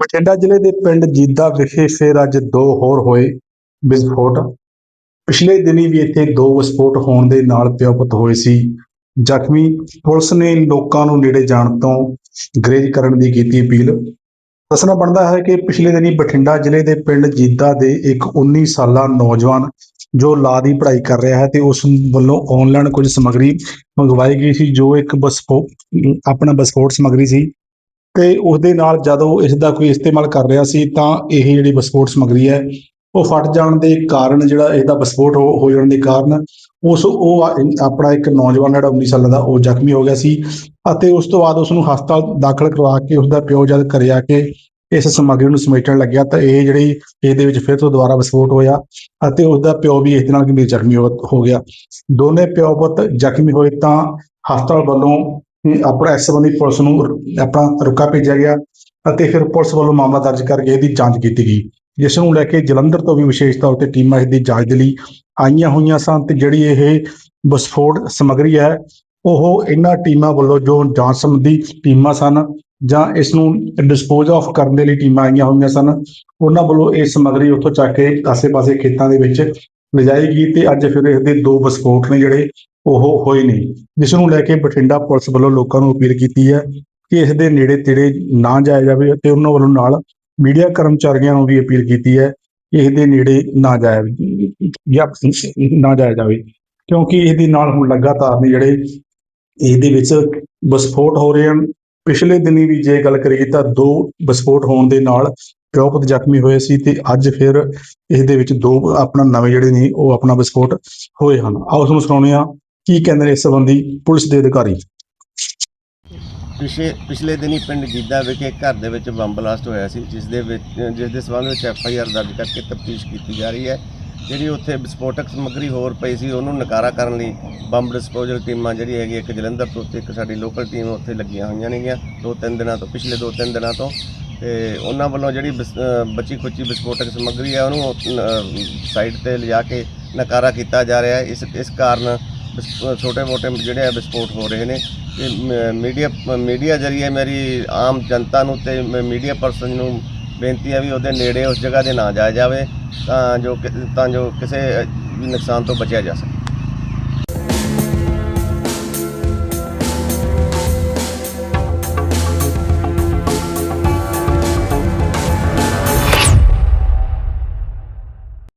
ਬਠਿੰਡਾ ਜ਼ਿਲ੍ਹੇ ਦੇ ਪਿੰਡ ਜੀਦਾ ਵਿਖੇ ਫਿਰ ਅੱਜ ਦੋ ਹੋਰ ਹੋਏ ਵਿਸਫੋਟ। ਪਿਛਲੇ ਦਿਨੀ ਵੀ ਇੱਥੇ ਦੋ ਵਿਸਫੋਟ ਹੋਣ ਦੇ ਨਾਲ ਪਿਓ ਹੋਏ ਸੀ। ਜ਼ਖਮੀ ਪੁਲਿਸ ਨੇ ਲੋਕਾਂ ਨੂੰ ਨੇੜੇ ਜਾਣ ਤੋਂ ਗਰੇਜ ਕਰਨ ਦੀ ਕੀਤੀ ਅਪੀਲ। ਦੱਸਣਾ ਬਣਦਾ ਹੈ ਕਿ ਪਿਛਲੇ ਦਿਨੀ ਬਠਿੰਡਾ ਜ਼ਿਲ੍ਹੇ ਦੇ ਪਿੰਡ ਜੀਦਾ ਦੇ ਇੱਕ 19 ਸਾਲਾ ਨੌਜਵਾਨ ਜੋ ਲਾ ਦੀ ਪੜ੍ਹਾਈ ਕਰ ਰਿਹਾ ਹੈ ਤੇ ਉਸ ਵੱਲੋਂ ਆਨਲਾਈਨ ਕੁਝ ਸਮੱਗਰੀ ਮੰਗਵਾਈ ਗਈ ਸੀ, ਜੋ ਇੱਕ ਬਸਫੋ ਆਪਣਾ ਵਿਸਫੋਟ ਸਮੱਗਰੀ ਸੀ। ਤੇ ਉਸ ਦੇ ਨਾਲ ਜਦੋਂ ਇਸ ਦਾ ਕੋਈ ਇਸਤੇਮਾਲ ਕਰ ਰਿਹਾ ਸੀ, ਤਾਂ ਇਹ ਜਿਹੜੀ ਵਿਸਫੋਟ ਸਮੱਗਰੀ ਹੈ, ਉਹ ਫਟ ਜਾਣ ਦੇ ਕਾਰਨ ਜਿਹੜਾ ਇਹਦਾ ਵਿਸਫੋਟ ਹੋ ਹੋ ਜਾਣ ਦੇ ਕਾਰਨ ਉਸ, ਉਹ ਆਪਣਾ ਇੱਕ ਨੌਜਵਾਨ ਜਿਹੜਾ 19 ਸਾਲਾਂ ਦਾ, ਉਹ ਜ਼ਖਮੀ ਹੋ ਗਿਆ ਸੀ ਅਤੇ ਉਸ ਤੋਂ ਬਾਅਦ ਉਸ ਨੂੰ ਹਸਪਤਾਲ ਦਾਖਲ ਕਰਵਾ ਕੇ ਉਸ ਦਾ ਪਿਓ ਜਦ ਘਰੇ ਆ ਕੇ ਇਸ ਸਮੱਗਰੀ ਨੂੰ ਸਮੇਟਣ ਲੱਗਿਆ, ਤਾਂ ਇਹ ਜਿਹੜੀ ਇਹਦੇ ਵਿੱਚ ਫਿਰ ਤੋਂ ਦੁਬਾਰਾ ਵਿਸਫੋਟ ਹੋਇਆ ਅਤੇ ਉਸ ਦਾ ਪਿਓ ਵੀ ਇਸ ਦੇ ਨਾਲ ਗੰਭੀਰ ਜ਼ਖਮੀ ਹੋ ਹੋ ਗਿਆ। ਦੋਨੇ ਪਿਓ ਪੁੱਤ ਜ਼ਖਮੀ ਹੋਏ ਤਾਂ ਹਸਪਤਾਲ ਵੱਲੋਂ ਆਪਣਾ ਇਸ ਸੰਬੰਧੀ ਪੁਲਿਸ ਨੂੰ ਆਪਣਾ ਰੁਕਾ ਭੇਜਿਆ ਗਿਆ ਅਤੇ ਫਿਰ ਪੁਲਿਸ ਵੱਲੋਂ ਮਾਮਲਾ ਦਰਜ ਕਰਕੇ ਇਹਦੀ ਜਾਂਚ ਕੀਤੀ ਗਈ। ਜਿਸ ਨੂੰ ਲੈ ਕੇ ਜਲੰਧਰ ਤੋਂ ਵੀ ਵਿਸ਼ੇਸ਼ ਤੌਰ ਤੇ ਟੀਮਾਂ ਇਸ ਦੀ ਜਾਂਚ ਦੇ ਲਈ ਆਈਆਂ ਹੋਈਆਂ ਸਨ ਤੇ ਜਿਹੜੀ ਇਹ ਵਿਸਫੋਟ ਸਮੱਗਰੀ ਹੈ, ਉਹ ਇਹਨਾਂ ਟੀਮਾਂ ਵੱਲੋਂ ਜੋ ਜਾਂਚ ਸੰਬੰਧੀ ਟੀਮਾਂ ਸਨ ਜਾਂ ਇਸ ਨੂੰ ਡਿਸਪੋਜ਼ ਆਫ ਕਰਨ ਦੇ ਲਈ ਟੀਮਾਂ ਆਈਆਂ ਹੋਈਆਂ ਸਨ, ਉਹਨਾਂ ਵੱਲੋਂ ਇਹ ਸਮੱਗਰੀ ਉੱਥੋਂ ਚੱਕ ਕੇ ਆਸੇ-ਪਾਸੇ ਖੇਤਾਂ ਦੇ ਵਿੱਚ ਲਿਜਾਈ ਗਈ ਤੇ ਅੱਜ ਫਿਰ ਇਸ ਦੇ ਦੋ ਵਿਸਫੋਟ ਨੇ ਜਿਹੜੇ ਉਹ ਹੋਏ ਨੇ ਜਿਸ ਨੂੰ ਲੈ ਕੇ ਬਠਿੰਡਾ ਪੁਲਿਸ ਵੱਲੋਂ ਲੋਕਾਂ ਨੂੰ ਅਪੀਲ ਕੀਤੀ ਹੈ ਕਿ ਇਸ ਦੇ ਨੇੜੇ ਤੇੜੇ ਨਾ ਜਾਇਆ ਜਾਵੇ ਅਤੇ ਉਹਨਾਂ ਵੱਲੋਂ ਨਾਲ ਮੀਡੀਆ ਕਰਮਚਾਰੀਆਂ ਨੂੰ ਵੀ ਅਪੀਲ ਕੀਤੀ ਹੈ ਕਿ ਇਸ ਦੇ ਨੇੜੇ ਨਾ ਜਾਇਆ ਜਾਂ ਨਾ ਜਾਇਆ ਜਾਵੇ, ਕਿਉਂਕਿ ਇਹਦੇ ਨਾਲ ਹੁਣ ਲਗਾਤਾਰ ਨੇ ਜਿਹੜੇ ਇਹਦੇ ਵਿੱਚ ਵਿਸਫੋਟ ਹੋ ਰਹੇ ਹਨ। ਪਿਛਲੇ ਦਿਨੀ ਵੀ ਜੇ ਗੱਲ ਕਰੀਏ ਤਾਂ ਦੋ ਵਿਸਫੋਟ ਹੋਣ ਦੇ ਨਾਲ ਪਿਓ ਪੁੱਤ ਜ਼ਖਮੀ ਹੋਏ ਸੀ ਤੇ ਅੱਜ ਫਿਰ ਇਸ ਦੇ ਵਿੱਚ ਦੋ ਆਪਣਾ ਨਵੇਂ ਜਿਹੜੇ ਨੇ ਉਹ ਆਪਣਾ ਵਿਸਫੋਟ ਹੋਏ ਹਨ। ਆਓ ਤੁਹਾਨੂੰ ਸੁਣਾਉਂਦੇ ਹਾਂ ਕੀ ਕਹਿੰਦੇ ਨੇ ਇਸ ਸੰਬੰਧੀ ਪੁਲਿਸ ਦੇ ਅਧਿਕਾਰੀ। ਪਿਛੇ ਪਿਛਲੇ ਦਿਨੀ ਪਿੰਡ ਜੀਦਾ ਵਿਖੇ ਘਰ ਦੇ ਵਿੱਚ ਬੰਬ ਬਲਾਸਟ ਹੋਇਆ ਸੀ, ਜਿਸ ਦੇ ਵਿੱਚ ਜਿਸ ਦੇ ਸਬੰਧ ਵਿੱਚ ਐਫ ਆਈ ਆਰ ਦਰਜ ਕਰਕੇ ਤਫਤੀਸ਼ ਕੀਤੀ ਜਾ ਰਹੀ ਹੈ। ਜਿਹੜੀ ਉੱਥੇ ਵਿਸਫੋਟਕ ਸਮੱਗਰੀ ਹੋਰ ਪਈ ਸੀ, ਉਹਨੂੰ ਨਕਾਰਾ ਕਰਨ ਲਈ ਬੰਬ ਡਿਸਪੋਜ਼ਲ ਟੀਮਾਂ ਜਿਹੜੀ ਹੈਗੀ, ਇੱਕ ਜਲੰਧਰ ਤੋਂ ਤੇ ਇੱਕ ਸਾਡੀ ਲੋਕਲ ਟੀਮ ਉੱਥੇ ਲੱਗੀਆਂ ਹੋਈਆਂ ਨੇਗੀਆਂ। ਦੋ ਤਿੰਨ ਦਿਨਾਂ ਤੋਂ, ਪਿਛਲੇ ਦੋ ਤਿੰਨ ਦਿਨਾਂ ਤੋਂ ਤੇ ਉਹਨਾਂ ਵੱਲੋਂ ਜਿਹੜੀ ਵਿਸ- ਅ, ਬਚੀ ਵਿਸਫੋਟਕ ਸਮੱਗਰੀ ਹੈ ਉਹਨੂੰ ਸਾਈਡ ਤੇ ਲਿਜਾ ਕੇ ਨਕਾਰਾ ਕੀਤਾ ਜਾ ਰਿਹਾ ਹੈ। ਇਸ ਇਸ ਕਾਰਨ ਛੋਟੇ ਮੋਟੇ ਜਿਹੜੇ ਆ ਵਿਸਫੋਟ ਹੋ ਰਹੇ ਨੇ। ਤੇ ਮੀਡੀਆ ਮੀਡੀਆ ਜਰੀਏ ਮੇਰੀ ਆਮ ਜਨਤਾ ਨੂੰ ਤੇ ਮ- ਮੀਡੀਆ ਪਰਸਨ ਨੂੰ ਬੇਨਤੀ ਹੈ ਵੀ ਉਹਦੇ ਨੇੜੇ ਉਸ ਜਗ੍ਹਾ ਦੇ ਨਾ ਜਾਇਆ ਜਾਵੇ ਤਾਂ ਜੋ ਕਿ- ਤਾਂ ਜੋ ਕਿਸੇ ਨੁਕਸਾਨ ਤੋਂ ਬਚਿਆ ਜਾ ਸਕੇ।